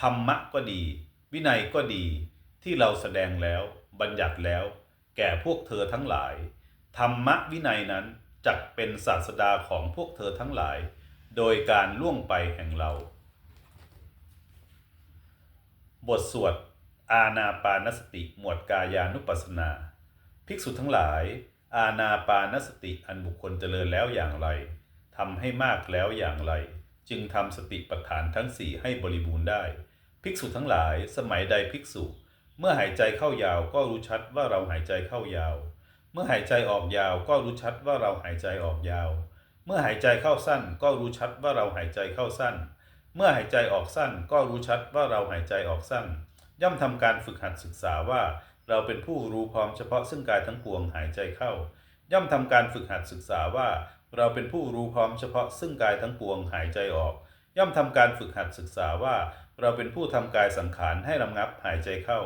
ธรรมะก็ดี วินัยก็ดีที่เราแสดงแล้วบัญญัติแล้ว แก่พวกเธอทั้งหลาย ธรรมะวินัยนั้นจักเป็นศาสดาของพวกเธอทั้งหลาย โดยการล่วงไปแห่งเรา บทสวด อาณาปานสติหมวดกายานุปัสนา ภิกษุทั้งหลาย อาณาปานสติอันบุคคลเจริญแล้วอย่างไรทำให้มากแล้วอย่างไร จึงทำสติปัฏฐานทั้งสี่ให้บริบูรณ์ได้ ภิกษุทั้งหลาย สมัยใดภิกษุ เมื่อหายใจเข้ายาวก็รู้ชัดว่าเราหายใจเข้ายาว เมื่อหายใจออกยาวก็รู้ชัดว่าเราหายใจออกยาว เมื่อหายใจเข้าสั้นก็รู้ชัดว่าเราหายใจเข้าสั้น เมื่อหายใจออกสั้นก็รู้ชัดว่าเราหายใจออกสั้น ย่อมทำการฝึกหัดศึกษาว่า เราเป็นผู้รู้พร้อมเฉพาะซึ่งกายทั้งปวงหายใจเข้า ย่อมทำการฝึกหัดศึกษาว่า เราเป็นผู้รู้พร้อมเฉพาะซึ่งกายทั้งปวงหายใจออก ย่อมทำการฝึกหัดศึกษาว่า เราเป็นผู้ทำกายสังขารให้ระงับหายใจเข้า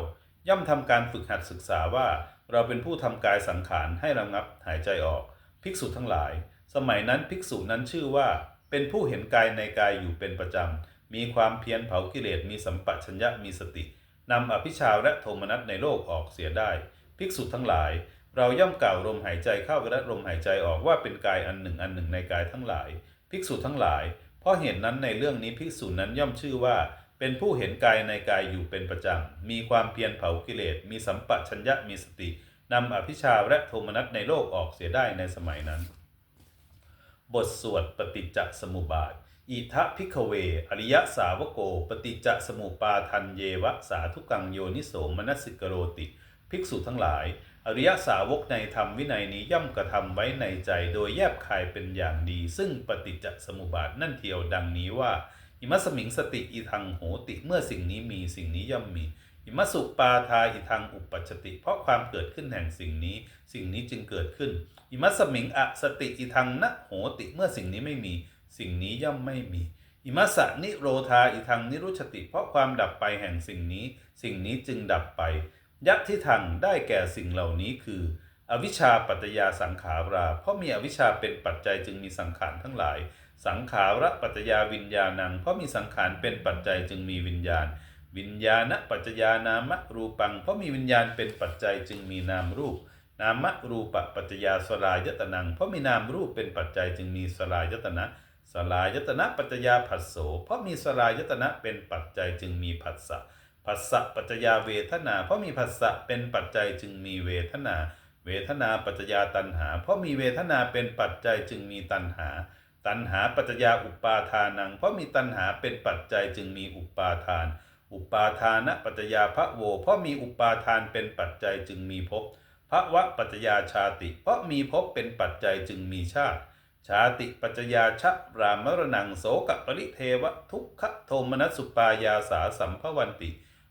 ย่อมทำการฝึกหัดศึกษาว่า เราเป็นผู้ทำกายสังขารให้ระงับหายใจออก ภิกษุทั้งหลาย สมัยนั้นภิกษุนั้นชื่อว่า เป็นผู้เห็นกายในกายอยู่เป็นประจำ มีความเพียรเผากิเลสมีสัมปชัญญะมีสตินำอภิชาและโทมนัสในโลกออกเสียได้ ภิกษุทั้งหลาย เราย่อมกล่าวลมหายใจเข้าและลมหายใจออกว่าเป็นกายอันหนึ่งอันหนึ่งในกายทั้งหลาย ภิกษุทั้งหลาย เพราะเหตุนนั้นในเรื่องนี้ภิกษุนั้นย่อมชื่อว่า เป็นผู้เห็นกายในกายอยู่เป็นประจำ มีความเพียรเผากิเลส มีสัมปชัญญะมีสตินำอภิชาและโทมนัสในโลกออกเสียได้ในสมัยนั้น บทสวดปฏิจจสมุปบาท อิทะพิกเว อริยสาวโก ปฏิจจสมุปาทันเยวะสาธุกังโยนิโสมนัสิกโรติ ภิกษุทั้งหลาย อริยสาวกในธรรมวินัยนี้ย่อมกระทำไว้ในใจโดยแยบคายเป็นอย่างดี ซึ่งปฏิจจสมุปบาทนั่นเทียวดังนี้ว่าอิมัสมิงสติอีทังโหติเมื่อสิ่งนี้มีสิ่งนี้ย่อมมีอิมัสุปาทาอิทังอุปัชติ เพราะความเกิดขึ้นแห่งสิ่งนี้ สิ่งนี้จึงเกิดขึ้นอิมัสมิงอสติอิทังนะโหติเมื่อสิ่งนี้ไม่มี สิ่งนี้ย่อมไม่มีอิมัสนิโรธาอิทังนิรุชติ เพราะความดับไปแห่งสิ่งนี้ สิ่งนี้จึงดับไป ยักที่ทังได้แก่สิ่งเหล่านี้คือ อวิชชาปัจจยาสังขารา เพราะมีอวิชชาเป็นปัจจัยจึงมีสังขารทั้งหลาย สังขาระปัจจยาวิญญาณัง เพราะมีสังขารเป็นปัจจัยจึงมีวิญญาณ วิญญาณปัจจยานามรูปัง เพราะมีวิญญาณเป็นปัจจัยจึงมีนามรูป นามรูปปัจจยาสลายตนัง เพราะมีนามรูปเป็นปัจจัยจึงมีสลายตนะสลายตนะปัจจยาผัสโสเพราะมีสลายตนะเป็นปัจจัยจึงมีผัสสะ ผัสสะปัจจยาเวทนา เพราะมีผัสสะเป็นปัจจัยจึงมีเวทนา เวทนาปัจจยาตัณหา เพราะมีเวทนาเป็นปัจจัยจึงมีตัณหา ตัณหาปัจจยาอุปาทานัง เพราะมีตัณหาเป็นปัจจัยจึงมีอุปาทาน อุปาทานะปัจจยาพระโว เพราะมีอุปาทานเป็นปัจจัยจึงมีภพพระวะปัจจยาชาติ เพราะมีภพเป็นปัจจัยจึงมีชาติ ชาติปัจจยาชะรามรณังโสกปริเทวะทุกขโทมนัสสุปายาสาสัมภวันติ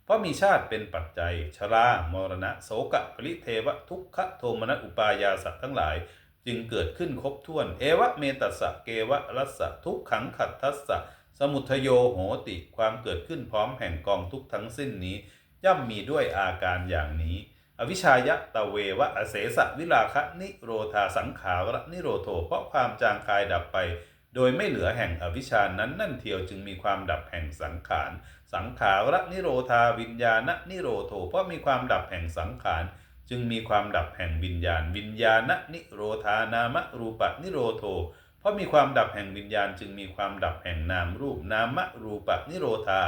ราะมีชาติเป็นปัจจัย ชรามรณะโสกปริเทวะทุกขโทมนัสอุปายาสัตว์ทั้งหลาย จึงเกิดขึ้นครบถ้วน เอวะเมตัสสะเกวะรัสสะทุกขังขัดทัสสะสมุทโยโหติความเกิดขึ้นพร้อมแห่งกองทุกทั้งสิ้นนี้ ย่อมมีด้วยอาการอย่างนี้ อวิชายะตะเววะอเสสะวิลาคะนิโรธาสังขารนิโรโทเพราะความจางคายดับไป โดยไม่เหลือแห่งอวิชานั้นนั่นเทียวจึงมีความดับแห่งสังขาร สังขารนิโรธาวิญญาณนิโรโทเพราะมีความดับแห่งสังขาร จึงมีความดับแห่งวิญญาณ วิญญาณนิโรธานามรูปนิโรโทเพราะมีความดับแห่งวิญญาณ จึงมีความดับแห่งนามรูปนามรูปนิโรธา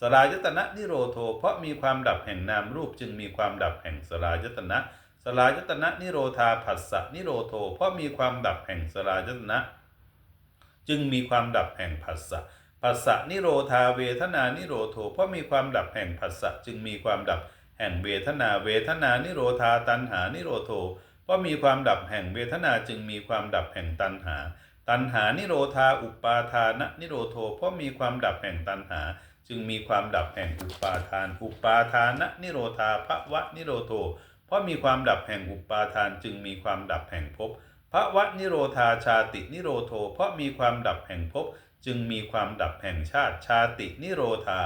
สลายตนะนิโรโทเพราะมีความดับแห่งนามรูป จึงมีความดับแห่งสลายตนะสลายตนะนิโรธาผัสสะนิโรโทเพราะมีความดับแห่งสลายตนะ จึงมีความดับแห่งผัสสะผัสสะนิโรธาเวทนานิโรโทเพราะมีความดับแห่งผัสสะจึงมีความดับแห่งเวทนาเวทนานิโรธาตัณหานิโรโทเพราะมีความดับแห่งเวทนาจึงมีความดับแห่งตัณหา ตัณหานิโรธาอุปาทานนิโรโทเพราะมีความดับแห่งตัณหา จึงมีความดับแห่งอุปาทาน อุปาทานนิโรธาภวะนิโรโทเพราะมีความดับแห่งอุปาทานจึงมีความดับแห่งภพ ภวะนิโรธาชาตินิโรโท เพราะมีความดับแห่งภพจึงมีความดับแห่งชาติชาตินิโรธา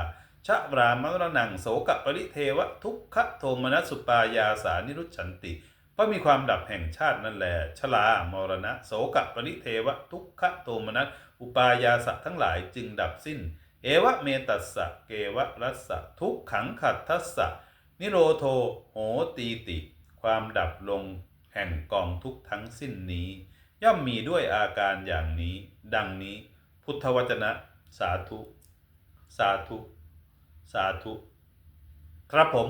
ชะรามรณังโสกปริเทวะทุกขโทมนัสสุปายาสานิรุชันติ เพราะมีความดับแห่งชาตินั่นแหละชลามรณะโสกปริเทวะทุกขโทมนัสอุปายาสะทั้งหลายจึงดับสิ้น เอวะเมตัสสะเกวะรัสสะทุกขังขัดทัสสะนิโรโทโหตีติ ความดับลง แห่งกองทุกทั้งสิ้นนี้ ย่อมมีด้วยอาการอย่างนี้ ดังนี้พุทธวจนะ สาธุ สาธุ สาธุ ครับผม